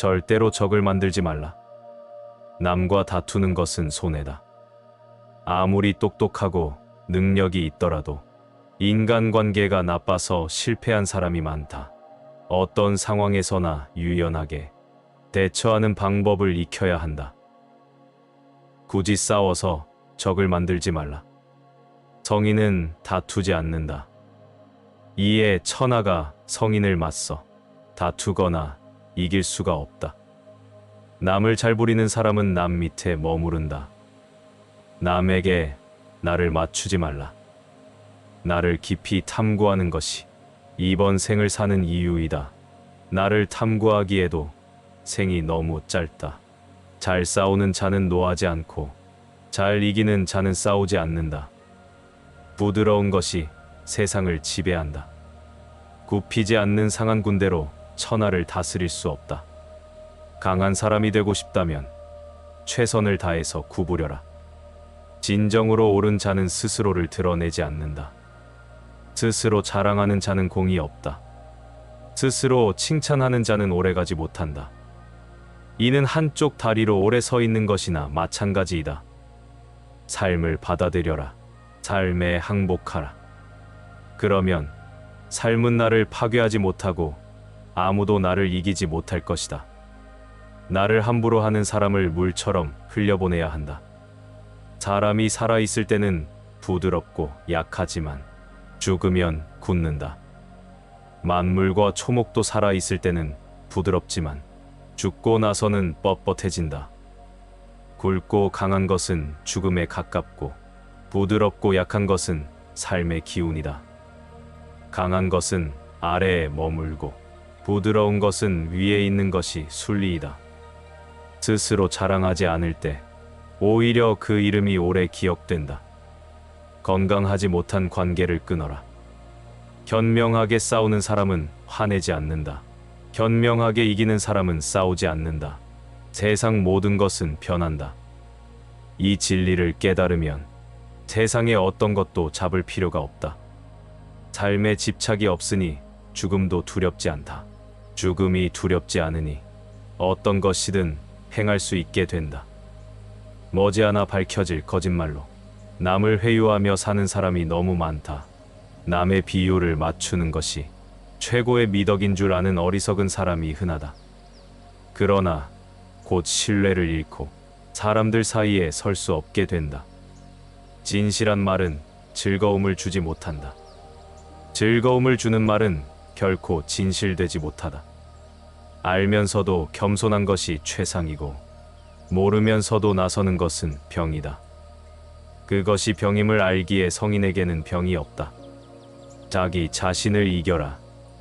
절대로 적을 만들지 말라. 남과 다투는 것은 손해다. 아무리 똑똑하고 능력이 있더라도 인간관계가 나빠서 실패한 사람이 많다. 어떤 상황에서나 유연하게 대처하는 방법을 익혀야 한다. 굳이 싸워서 적을 만들지 말라. 성인은 다투지 않는다. 이에 천하가 성인을 맞서 다투거나 이길 수가 없다. 남을 잘 부리는 사람은 남 밑에 머무른다. 남에게 나를 맞추지 말라. 나를 깊이 탐구하는 것이 이번 생을 사는 이유이다. 나를 탐구하기에도 생이 너무 짧다. 잘 싸우는 자는 노하지 않고 잘 이기는 자는 싸우지 않는다. 부드러운 것이 세상을 지배한다. 굽히지 않는 상한 군대로 천하를 다스릴 수 없다. 강한 사람이 되고 싶다면 최선을 다해서 구부려라. 진정으로 옳은 자는 스스로를 드러내지 않는다. 스스로 자랑하는 자는 공이 없다. 스스로 칭찬하는 자는 오래가지 못한다. 이는 한쪽 다리로 오래 서 있는 것이나 마찬가지이다. 삶을 받아들여라. 삶에 항복하라. 그러면 삶은 나를 파괴하지 못하고 아무도 나를 이기지 못할 것이다. 나를 함부로 하는 사람을 물처럼 흘려보내야 한다. 사람이 살아있을 때는 부드럽고 약하지만 죽으면 굳는다. 만물과 초목도 살아있을 때는 부드럽지만 죽고 나서는 뻣뻣해진다. 굵고 강한 것은 죽음에 가깝고 부드럽고 약한 것은 삶의 기운이다. 강한 것은 아래에 머물고 부드러운 것은 위에 있는 것이 순리이다. 스스로 자랑하지 않을 때 오히려 그 이름이 오래 기억된다. 건강하지 못한 관계를 끊어라. 현명하게 싸우는 사람은 화내지 않는다. 현명하게 이기는 사람은 싸우지 않는다. 세상 모든 것은 변한다. 이 진리를 깨달으면 세상의 어떤 것도 잡을 필요가 없다. 삶에 집착이 없으니 죽음도 두렵지 않다. 죽음이 두렵지 않으니 어떤 것이든 행할 수 있게 된다. 머지않아 밝혀질 거짓말로 남을 회유하며 사는 사람이 너무 많다. 남의 비유를 맞추는 것이 최고의 미덕인 줄 아는 어리석은 사람이 흔하다. 그러나 곧 신뢰를 잃고 사람들 사이에 설 수 없게 된다. 진실한 말은 즐거움을 주지 못한다. 즐거움을 주는 말은 결코 진실되지 못하다. 알면서도 겸손한 것이 최상이고 모르면서도 나서는 것은 병이다. 그것이 병임을 알기에 성인에게는 병이 없다. 자기 자신을 이겨라.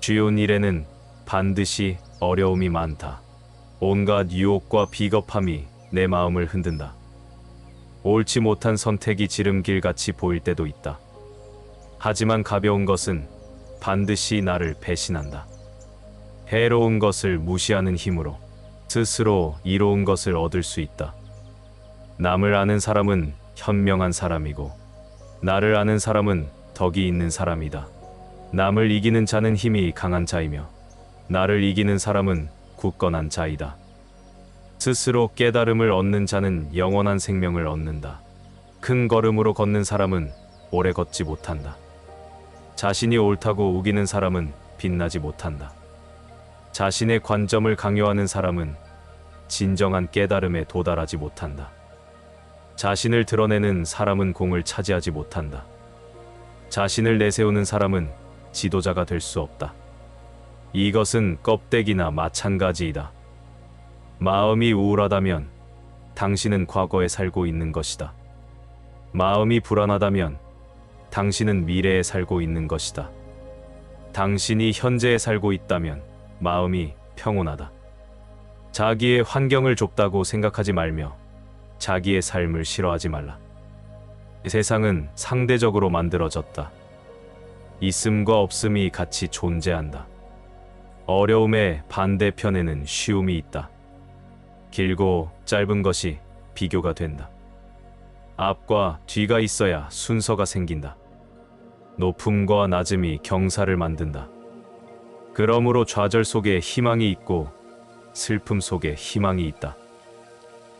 쉬운 일에는 반드시 어려움이 많다. 온갖 유혹과 비겁함이 내 마음을 흔든다. 옳지 못한 선택이 지름길 같이 보일 때도 있다. 하지만 가벼운 것은 반드시 나를 배신한다. 해로운 것을 무시하는 힘으로 스스로 이로운 것을 얻을 수 있다. 남을 아는 사람은 현명한 사람이고, 나를 아는 사람은 덕이 있는 사람이다. 남을 이기는 자는 힘이 강한 자이며, 나를 이기는 사람은 굳건한 자이다. 스스로 깨달음을 얻는 자는 영원한 생명을 얻는다. 큰 걸음으로 걷는 사람은 오래 걷지 못한다. 자신이 옳다고 우기는 사람은 빛나지 못한다. 자신의 관점을 강요하는 사람은 진정한 깨달음에 도달하지 못한다. 자신을 드러내는 사람은 공을 차지하지 못한다. 자신을 내세우는 사람은 지도자가 될 수 없다. 이것은 껍데기나 마찬가지이다. 마음이 우울하다면 당신은 과거에 살고 있는 것이다. 마음이 불안하다면 당신은 미래에 살고 있는 것이다. 당신이 현재에 살고 있다면 마음이 평온하다. 자기의 환경을 좁다고 생각하지 말며 자기의 삶을 싫어하지 말라. 세상은 상대적으로 만들어졌다. 있음과 없음이 같이 존재한다. 어려움의 반대편에는 쉬움이 있다. 길고 짧은 것이 비교가 된다. 앞과 뒤가 있어야 순서가 생긴다. 높음과 낮음이 경사를 만든다. 그러므로 좌절 속에 희망이 있고 슬픔 속에 희망이 있다.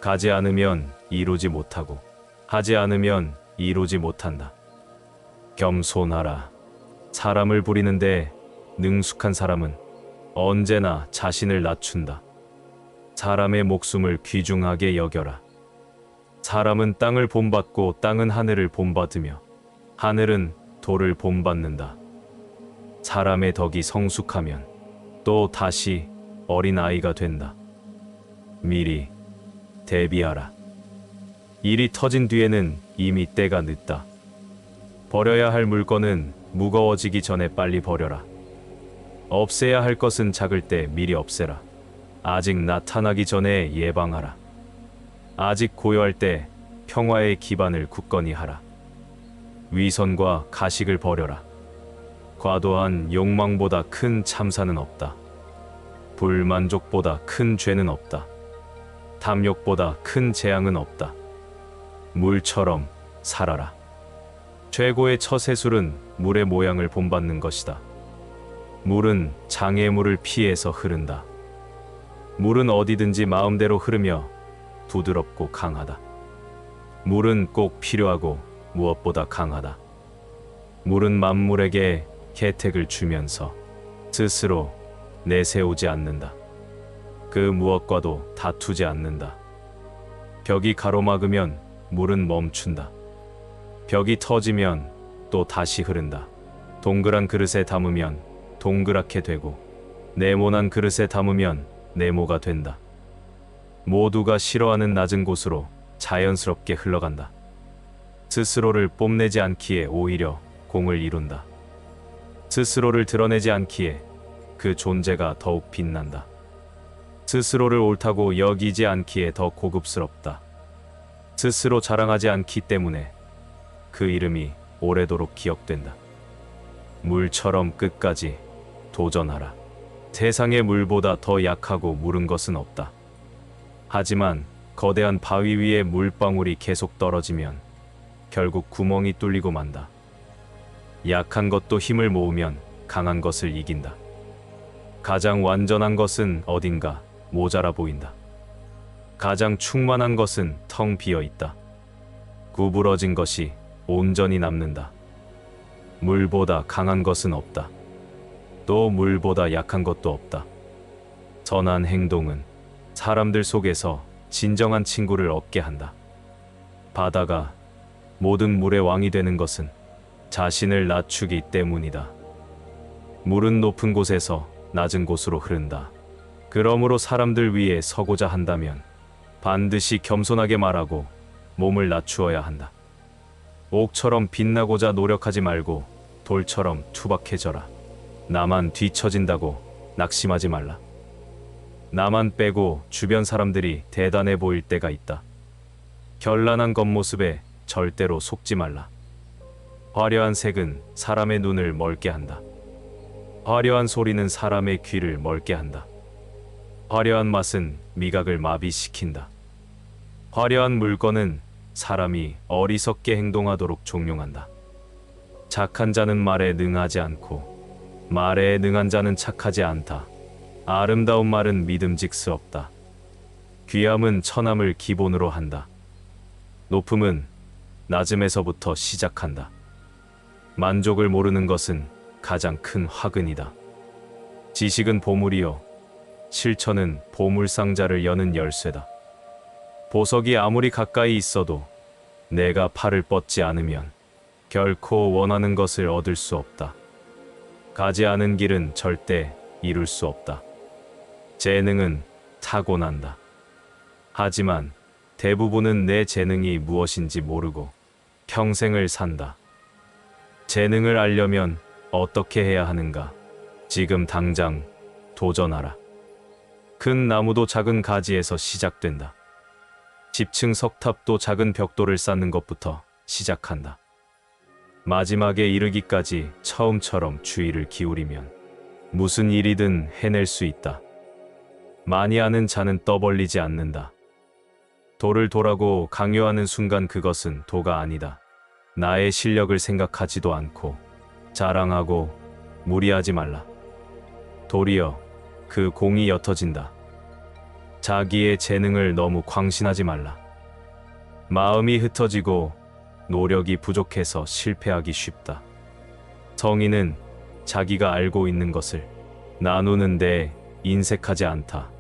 가지 않으면 이루지 못하고 하지 않으면 이루지 못한다. 겸손하라. 사람을 부리는데 능숙한 사람은 언제나 자신을 낮춘다. 사람의 목숨을 귀중하게 여겨라. 사람은 땅을 본받고 땅은 하늘을 본받으며 하늘은 돌을 본받는다. 사람의 덕이 성숙하면 또 다시 어린 아이가 된다. 미리 대비하라. 일이 터진 뒤에는 이미 때가 늦다. 버려야 할 물건은 무거워지기 전에 빨리 버려라. 없애야 할 것은 작을 때 미리 없애라. 아직 나타나기 전에 예방하라. 아직 고요할 때 평화의 기반을 굳건히 하라. 위선과 가식을 버려라. 과도한 욕망보다 큰 참사는 없다. 불만족보다 큰 죄는 없다. 탐욕보다 큰 재앙은 없다. 물처럼 살아라. 최고의 처세술은 물의 모양을 본받는 것이다. 물은 장애물을 피해서 흐른다. 물은 어디든지 마음대로 흐르며 부드럽고 강하다. 물은 꼭 필요하고 무엇보다 강하다. 물은 만물에게 혜택을 주면서 스스로 내세우지 않는다. 그 무엇과도 다투지 않는다. 벽이 가로막으면 물은 멈춘다. 벽이 터지면 또 다시 흐른다. 동그란 그릇에 담으면 동그랗게 되고 네모난 그릇에 담으면 네모가 된다. 모두가 싫어하는 낮은 곳으로 자연스럽게 흘러간다. 스스로를 뽐내지 않기에 오히려 공을 이룬다. 스스로를 드러내지 않기에 그 존재가 더욱 빛난다. 스스로를 옳다고 여기지 않기에 더 고급스럽다. 스스로 자랑하지 않기 때문에 그 이름이 오래도록 기억된다. 물처럼 끝까지 도전하라. 세상의 물보다 더 약하고 무른 것은 없다. 하지만 거대한 바위 위에 물방울이 계속 떨어지면 결국 구멍이 뚫리고 만다. 약한 것도 힘을 모으면 강한 것을 이긴다. 가장 완전한 것은 어딘가 모자라 보인다. 가장 충만한 것은 텅 비어 있다. 구부러진 것이 온전히 남는다. 물보다 강한 것은 없다. 또 물보다 약한 것도 없다. 선한 행동은 사람들 속에서 진정한 친구를 얻게 한다. 바다가 모든 물의 왕이 되는 것은 자신을 낮추기 때문이다. 물은 높은 곳에서 낮은 곳으로 흐른다. 그러므로 사람들 위에 서고자 한다면 반드시 겸손하게 말하고 몸을 낮추어야 한다. 옥처럼 빛나고자 노력하지 말고 돌처럼 투박해져라. 나만 뒤처진다고 낙심하지 말라. 나만 빼고 주변 사람들이 대단해 보일 때가 있다. 결란한 겉모습에 절대로 속지 말라. 화려한 색은 사람의 눈을 멀게 한다. 화려한 소리는 사람의 귀를 멀게 한다. 화려한 맛은 미각을 마비시킨다. 화려한 물건은 사람이 어리석게 행동하도록 종용한다. 착한 자는 말에 능하지 않고 말에 능한 자는 착하지 않다. 아름다운 말은 믿음직스럽다. 귀함은 처남을 기본으로 한다. 높음은 낮음에서부터 시작한다. 만족을 모르는 것은 가장 큰 화근이다. 지식은 보물이요. 실천은 보물 상자를 여는 열쇠다. 보석이 아무리 가까이 있어도 내가 팔을 뻗지 않으면 결코 원하는 것을 얻을 수 없다. 가지 않은 길은 절대 이룰 수 없다. 재능은 타고난다. 하지만 대부분은 내 재능이 무엇인지 모르고 평생을 산다. 재능을 알려면 어떻게 해야 하는가? 지금 당장 도전하라. 큰 나무도 작은 가지에서 시작된다. 집층 석탑도 작은 벽돌을 쌓는 것부터 시작한다. 마지막에 이르기까지 처음처럼 주의를 기울이면 무슨 일이든 해낼 수 있다. 많이 아는 자는 떠벌리지 않는다. 도를 도라고 강요하는 순간 그것은 도가 아니다. 나의 실력을 생각하지도 않고 자랑하고 무리하지 말라. 도리어 그 공이 옅어진다. 자기의 재능을 너무 광신하지 말라. 마음이 흩어지고 노력이 부족해서 실패하기 쉽다. 성인은 자기가 알고 있는 것을 나누는데 인색하지 않다.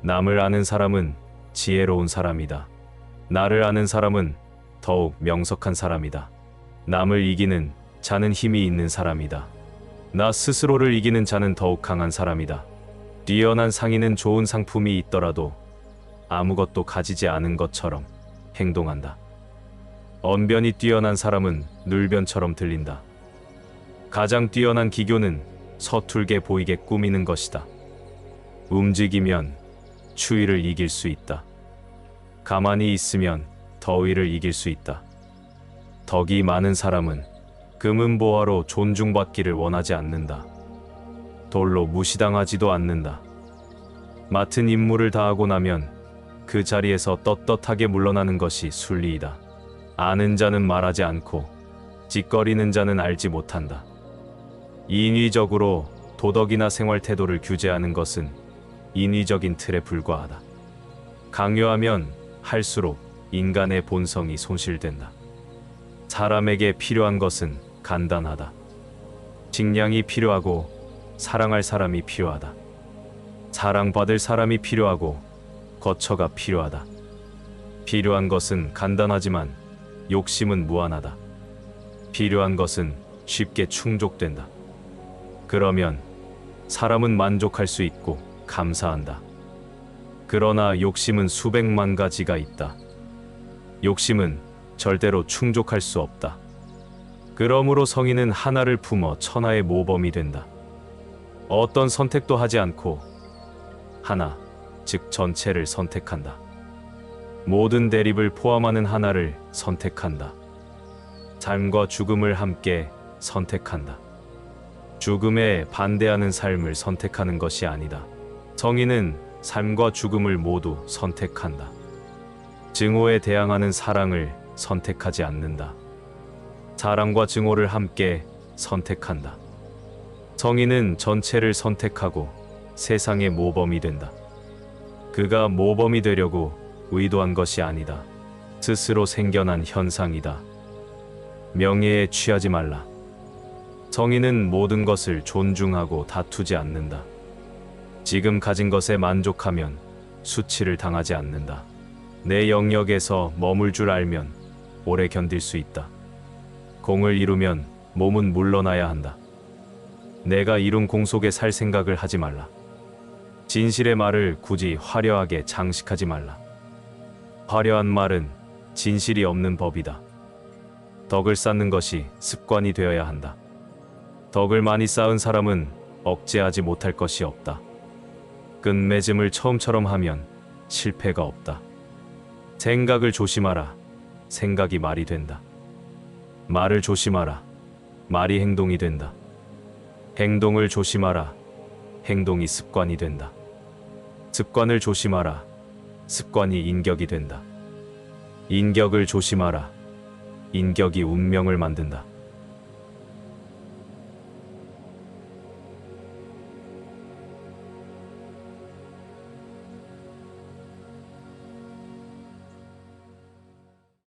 남을 아는 사람은 지혜로운 사람이다. 나를 아는 사람은 더욱 명석한 사람이다. 남을 이기는 자는 힘이 있는 사람이다. 나 스스로를 이기는 자는 더욱 강한 사람이다. 뛰어난 상인은 좋은 상품이 있더라도 아무것도 가지지 않은 것처럼 행동한다. 언변이 뛰어난 사람은 눌변처럼 들린다. 가장 뛰어난 기교는 서툴게 보이게 꾸미는 것이다. 움직이면 추위를 이길 수 있다. 가만히 있으면 더위를 이길 수 있다. 덕이 많은 사람은 금은보화로 존중받기를 원하지 않는다. 돌로 무시당하지도 않는다. 맡은 임무를 다하고 나면 그 자리에서 떳떳하게 물러나는 것이 순리이다. 아는 자는 말하지 않고 찌꺼리는 자는 알지 못한다. 인위적으로 도덕이나 생활 태도를 규제하는 것은 인위적인 틀에 불과하다. 강요하면 할수록 인간의 본성이 손실된다. 사람에게 필요한 것은 간단하다. 직량이 필요하고 사랑할 사람이 필요하다. 사랑받을 사람이 필요하고 거처가 필요하다. 필요한 것은 간단하지만 욕심은 무한하다. 필요한 것은 쉽게 충족된다. 그러면 사람은 만족할 수 있고 감사한다. 그러나 욕심은 수백만 가지가 있다. 욕심은 절대로 충족할 수 없다. 그러므로 성인은 하나를 품어 천하의 모범이 된다. 어떤 선택도 하지 않고 하나, 즉 전체를 선택한다. 모든 대립을 포함하는 하나를 선택한다. 삶과 죽음을 함께 선택한다. 죽음에 반대하는 삶을 선택하는 것이 아니다. 성인은 삶과 죽음을 모두 선택한다. 증오에 대항하는 사랑을 선택하지 않는다. 사랑과 증오를 함께 선택한다. 성인은 전체를 선택하고 세상의 모범이 된다. 그가 모범이 되려고 의도한 것이 아니다. 스스로 생겨난 현상이다. 명예에 취하지 말라. 성인은 모든 것을 존중하고 다투지 않는다. 지금 가진 것에 만족하면 수치를 당하지 않는다. 내 영역에서 머물 줄 알면 오래 견딜 수 있다. 공을 이루면 몸은 물러나야 한다. 내가 이룬 공 속에 살 생각을 하지 말라. 진실의 말을 굳이 화려하게 장식하지 말라. 화려한 말은 진실이 없는 법이다. 덕을 쌓는 것이 습관이 되어야 한다. 덕을 많이 쌓은 사람은 억제하지 못할 것이 없다. 끝맺음을 처음처럼 하면 실패가 없다. 생각을 조심하라. 생각이 말이 된다. 말을 조심하라. 말이 행동이 된다. 행동을 조심하라. 행동이 습관이 된다. 습관을 조심하라. 습관이 인격이 된다. 인격을 조심하라. 인격이 운명을 만든다.